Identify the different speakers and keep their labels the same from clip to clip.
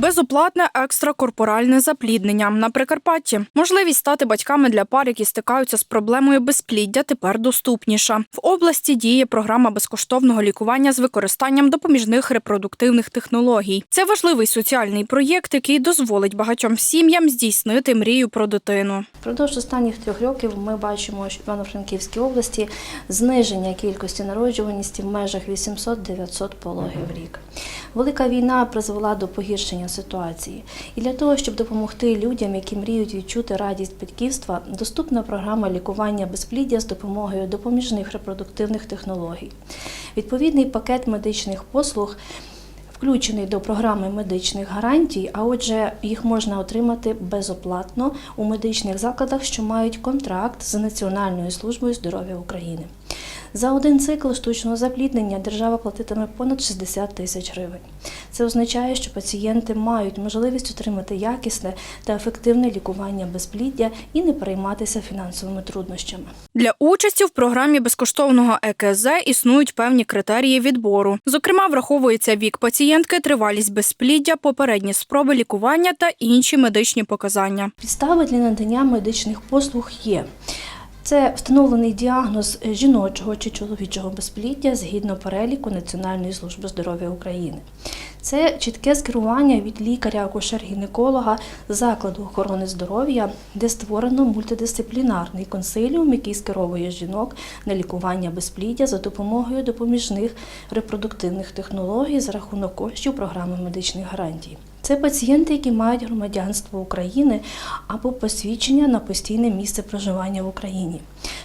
Speaker 1: Безоплатне екстракорпоральне запліднення на Прикарпатті. Можливість стати батьками для пар, які стикаються з проблемою безпліддя, тепер доступніша. В області діє програма безкоштовного лікування з використанням допоміжних репродуктивних технологій. Це важливий соціальний проєкт, який дозволить багатьом сім'ям здійснити мрію про дитину.
Speaker 2: Впродовж останніх трьох років ми бачимо, що в Івано-Франківській області зниження кількості народжуваності в межах 800-900 пологів в рік. Велика війна призвела до погіршення ситуації. І для того, щоб допомогти людям, які мріють відчути радість батьківства, доступна програма лікування безпліддя з допомогою допоміжних репродуктивних технологій. Відповідний пакет медичних послуг включений до програми медичних гарантій, а отже, їх можна отримати безоплатно у медичних закладах, що мають контракт з Національною службою здоров'я України. За один цикл штучного запліднення держава платитиме понад 60 тисяч гривень. Це означає, що пацієнти мають можливість отримати якісне та ефективне лікування безпліддя і не перейматися фінансовими труднощами.
Speaker 1: Для участі в програмі безкоштовного ЕКЗ існують певні критерії відбору. Зокрема, враховується вік пацієнтки, тривалість безпліддя, попередні спроби лікування та інші медичні показання.
Speaker 2: Підстави для надання медичних послуг є. Це встановлений діагноз жіночого чи чоловічого безпліддя згідно переліку Національної служби здоров'я України. Це чітке скерування від лікаря-акушер-гінеколога закладу охорони здоров'я, де створено мультидисциплінарний консиліум, який скеровує жінок на лікування безпліддя за допомогою допоміжних репродуктивних технологій за рахунок коштів програми медичних гарантій. Це пацієнти, які мають громадянство України або посвідчення на постійне місце проживання в Україні.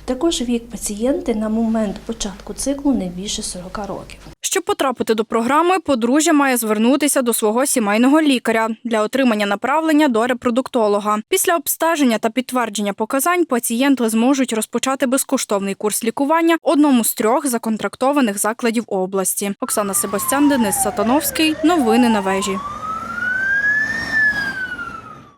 Speaker 2: Також вік пацієнти на момент початку циклу не більше 40 років.
Speaker 1: Щоб потрапити до програми, подружжя має звернутися до свого сімейного лікаря для отримання направлення до репродуктолога. Після обстеження та підтвердження показань пацієнти зможуть розпочати безкоштовний курс лікування одному з трьох законтрактованих закладів області. Оксана Себастян, Денис Сатановський. Новини на вежі.